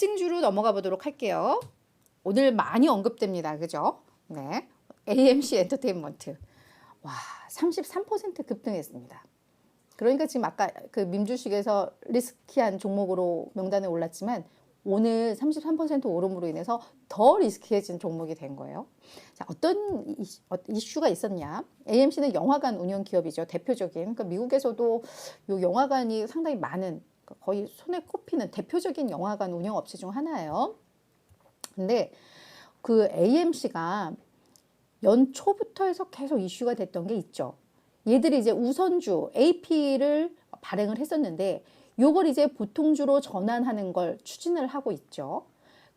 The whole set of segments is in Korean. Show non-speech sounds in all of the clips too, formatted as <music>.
특징주로 넘어가 보도록 할게요. 오늘 많이 언급됩니다. 그죠? 네. AMC 엔터테인먼트. 와, 33% 급등했습니다. 그러니까 지금 아까 그 민주식에서 리스키한 종목으로 명단에 올랐지만 오늘 33% 오름으로 인해서 더 리스키해진 종목이 된 거예요. 자, 어떤 이슈- 어, 이슈가 있었냐? AMC는 영화관 운영 기업이죠. 대표적인. 그러니까 미국에서도 요 영화관이 상당히 많은 거의 손에 꼽히는 대표적인 영화관 운영 업체 중 하나예요. 근데 그 AMC가 연초부터 해서 계속 이슈가 됐던 게 있죠. 얘들이 이제 우선주 AP를 발행을 했었는데 요걸 이제 보통주로 전환하는 걸 추진을 하고 있죠.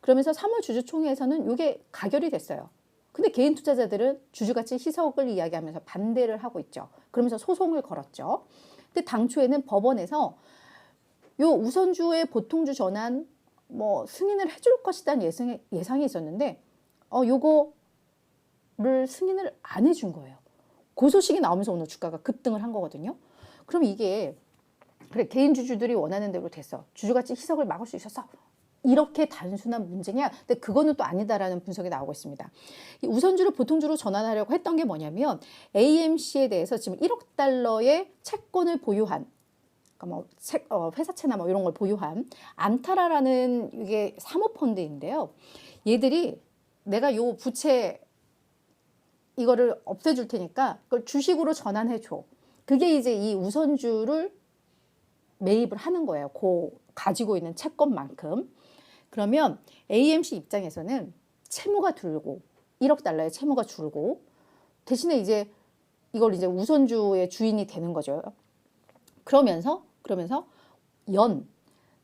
그러면서 3월 주주총회에서는 이게 가결이 됐어요. 근데 개인 투자자들은 주주가치 희석을 이야기하면서 반대를 하고 있죠. 그러면서 소송을 걸었죠. 근데 당초에는 법원에서 요 우선주의 보통주 전환 뭐 승인을 해줄 것이라는 예상이, 예상이 있었는데 어 요거를 승인을 안 해준 거예요. 그 소식이 나오면서 오늘 주가가 급등을 한 거거든요. 그럼 이게 그래 개인 주주들이 원하는 대로 됐어. 주주가치 희석을 막을 수 있었어. 이렇게 단순한 문제냐? 근데 그거는 또 아니다라는 분석이 나오고 있습니다. 이 우선주를 보통주로 전환하려고 했던 게 뭐냐면 AMC에 대해서 지금 1억 달러의 채권을 보유한 그러니까 뭐 책, 어, 회사채나 뭐 이런 걸 보유한 안타라라는 이게 사모펀드인데요. 얘들이 내가 요 부채 이거를 없애줄 테니까 그걸 주식으로 전환해 줘. 그게 이제 이 우선주를 매입을 하는 거예요. 그 가지고 있는 채권만큼. 그러면 AMC 입장에서는 채무가 줄고 1억 달러의 채무가 줄고 대신에 이제 이걸 이제 우선주의 주인이 되는 거죠. 그러면서 그러면서 연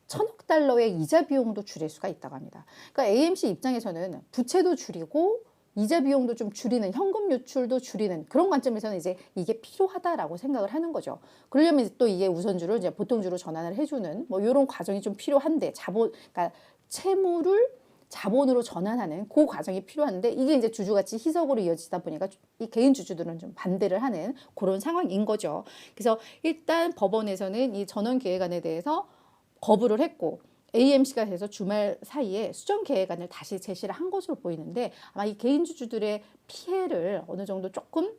천억 달러의 이자 비용도 줄일 수가 있다고 합니다. 그러니까 AMC 입장에서는 부채도 줄이고 이자 비용도 좀 줄이는 현금 유출도 줄이는 그런 관점에서는 이제 이게 필요하다라고 생각을 하는 거죠. 그러려면 또 이게 우선주를 이제 보통주로 전환을 해주는 뭐 이런 과정이 좀 필요한데 자본 그러니까 채무를 자본으로 전환하는 그 과정이 필요한데 이게 이제 주주가치 희석으로 이어지다 보니까 이 개인 주주들은 좀 반대를 하는 그런 상황인 거죠. 그래서 일단 법원에서는 이 전원 계획안에 대해서 거부를 했고 AMC가 돼서 주말 사이에 수정 계획안을 다시 제시를 한 것으로 보이는데 아마 이 개인 주주들의 피해를 어느 정도 조금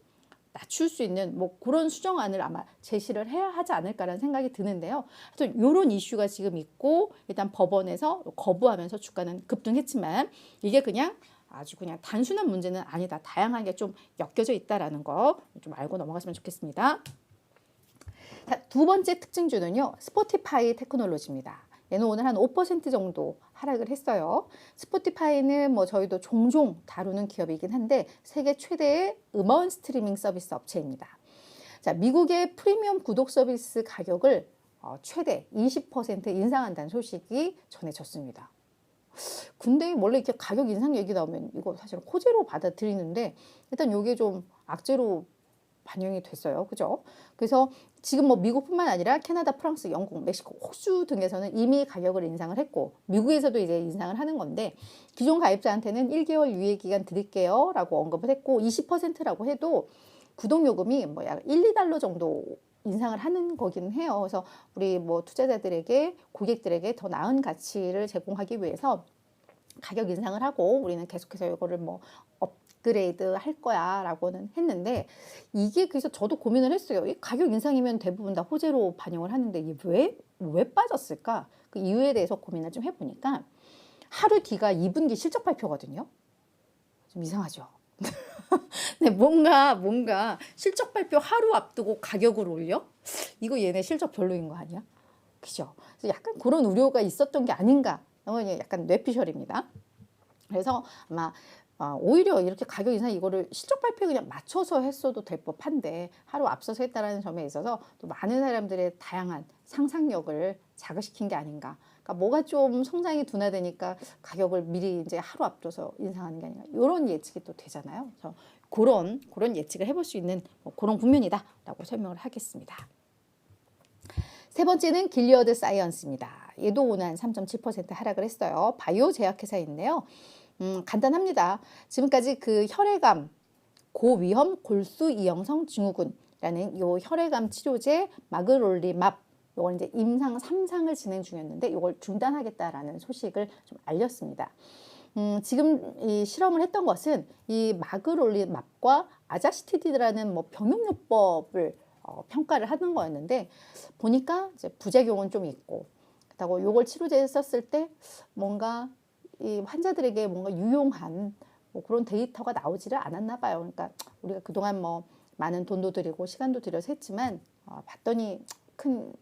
낮출 수 있는 뭐 그런 수정안을 아마 제시를 해야 하지 않을까라는 생각이 드는데요. 하여튼 이런 이슈가 지금 있고 일단 법원에서 거부하면서 주가는 급등했지만 이게 그냥 아주 그냥 단순한 문제는 아니다. 다양하게 좀 엮여져 있다라는 거 좀 알고 넘어갔으면 좋겠습니다. 자, 두 번째 특징주는요. 스포티파이 테크놀로지입니다. 얘는 오늘 한 5% 정도 하락을 했어요. 스포티파이는 뭐 저희도 종종 다루는 기업이긴 한데 세계 최대의 음원 스트리밍 서비스 업체입니다. 자, 미국의 프리미엄 구독 서비스 가격을 어, 최대 20% 인상한다는 소식이 전해졌습니다. 근데 원래 이렇게 가격 인상 얘기 나오면 이거 사실 호재로 받아들이는데 일단 이게 좀 악재로 반영이 됐어요. 그죠? 그래서 지금 뭐 미국뿐만 아니라 캐나다, 프랑스, 영국, 멕시코, 호주 등에서는 이미 가격을 인상을 했고 미국에서도 이제 인상을 하는 건데 기존 가입자한테는 1개월 유예 기간 드릴게요 라고 언급을 했고 20%라고 해도 구독 요금이 뭐 약 1, 2달러 정도 인상을 하는 거기는 해요. 그래서 우리 뭐 투자자들에게 고객들에게 더 나은 가치를 제공하기 위해서 가격 인상을 하고 우리는 계속해서 이거를 뭐 업 그레이드 할 거야 라고는 했는데 이게 그래서 저도 고민을 했어요. 이 가격 인상이면 대부분 다 호재로 반영을 하는데 이게 왜, 왜 빠졌을까? 그 이유에 대해서 고민을 좀 해보니까 하루 뒤가 2분기 실적 발표거든요. 좀 이상하죠. <laughs> 네, 뭔가 뭔가 실적 발표 하루 앞두고 가격을 올려? 이거 얘네 실적 별로인 거 아니야? 그죠? 약간 그런 우려가 있었던 게 아닌가? 약간 뇌피셜입니다. 그래서 아마 아, 오히려 이렇게 가격 인상 이거를 실적 발표에 그냥 맞춰서 했어도 될 법한데 하루 앞서서 했다라는 점에 있어서 또 많은 사람들의 다양한 상상력을 자극시킨 게 아닌가. 그러니까 뭐가 좀 성장이 둔화되니까 가격을 미리 이제 하루 앞둬서 인상하는 게 아닌가. 이런 예측이 또 되잖아요. 그래서 그런 그런 예측을 해볼 수 있는 뭐 그런 국면이다라고 설명을 하겠습니다. 세 번째는 길리어드 사이언스입니다. 얘도 오늘 한 3.7% 하락을 했어요. 바이오 제약회사인데요. 음, 간단합니다. 지금까지 그 혈액암, 고위험 골수 이형성 증후군라는 요 혈액암 치료제 마그롤리맙 이걸 이제 임상 3상을 진행 중이었는데 이걸 중단하겠다라는 소식을 좀 알렸습니다. 음, 지금 이 실험을 했던 것은 이 마그롤린맙과 아자시티디라는 뭐 병용요법을 어, 평가를 하는 거였는데 보니까 이제 부작용은 좀 있고 그렇다고 요걸 치료제에 썼을 때 뭔가 이 환자들에게 뭔가 유용한 뭐 그런 데이터가 나오지를 않았나 봐요. 그러니까 우리가 그동안 뭐 많은 돈도 들이고 시간도 들여서 했지만 어, 봤더니 큰게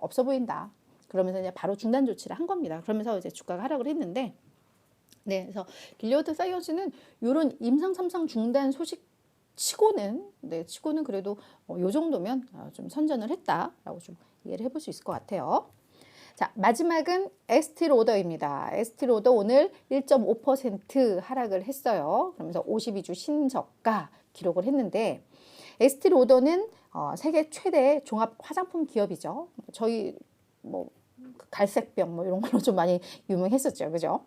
없어 보인다. 그러면서 이제 바로 중단 조치를 한 겁니다. 그러면서 이제 주가가 하락을 했는데 네, 그래서 길리어드 사이언스는 이런 임상 삼상 중단 소식 치고는 네, 치고는 그래도 어, 요 정도면 어, 좀 선전을 했다라고 좀 이해를 해볼 수 있을 것 같아요. 자, 마지막은 에스티로더입니다. 에스티로더 오늘 1.5% 하락을 했어요. 그러면서 52주 신저가 기록을 했는데 에스티로더는 어, 세계 최대 종합 화장품 기업이죠. 저희 뭐 갈색병 뭐 이런 걸로 좀 많이 유명했었죠. 그죠?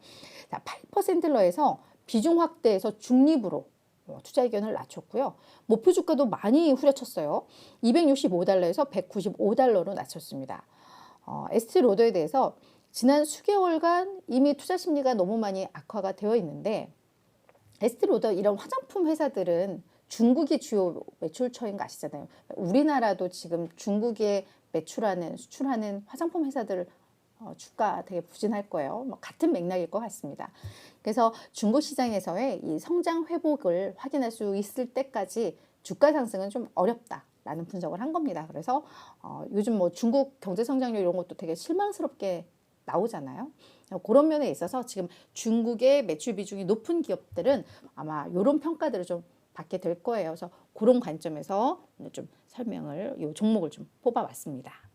자, 8%로 해서 비중 확대해서 중립으로 어, 투자 의견을 낮췄고요. 목표 주가도 많이 후려쳤어요. 265달러에서 195달러로 낮췄습니다. 어, 에스티로더에 대해서 지난 수개월간 이미 투자 심리가 너무 많이 악화가 되어 있는데 에스티 로더 이런 화장품 회사들은 중국이 주요 매출처인 거 아시잖아요. 우리나라도 지금 중국에 매출하는 수출하는 화장품 회사들 어, 주가 되게 부진할 거예요. 뭐 같은 맥락일 것 같습니다. 그래서 중국 시장에서의 이 성장 회복을 확인할 수 있을 때까지 주가 상승은 좀 어렵다 라는 분석을 한 겁니다. 그래서 어, 요즘 뭐 중국 경제 성장률 이런 것도 되게 실망스럽게 나오잖아요. 그런 면에 있어서 지금 중국의 매출 비중이 높은 기업들은 아마 이런 평가들을 좀 받게 될 거예요. 그래서 그런 관점에서 좀 설명을 이 종목을 좀 뽑아봤습니다.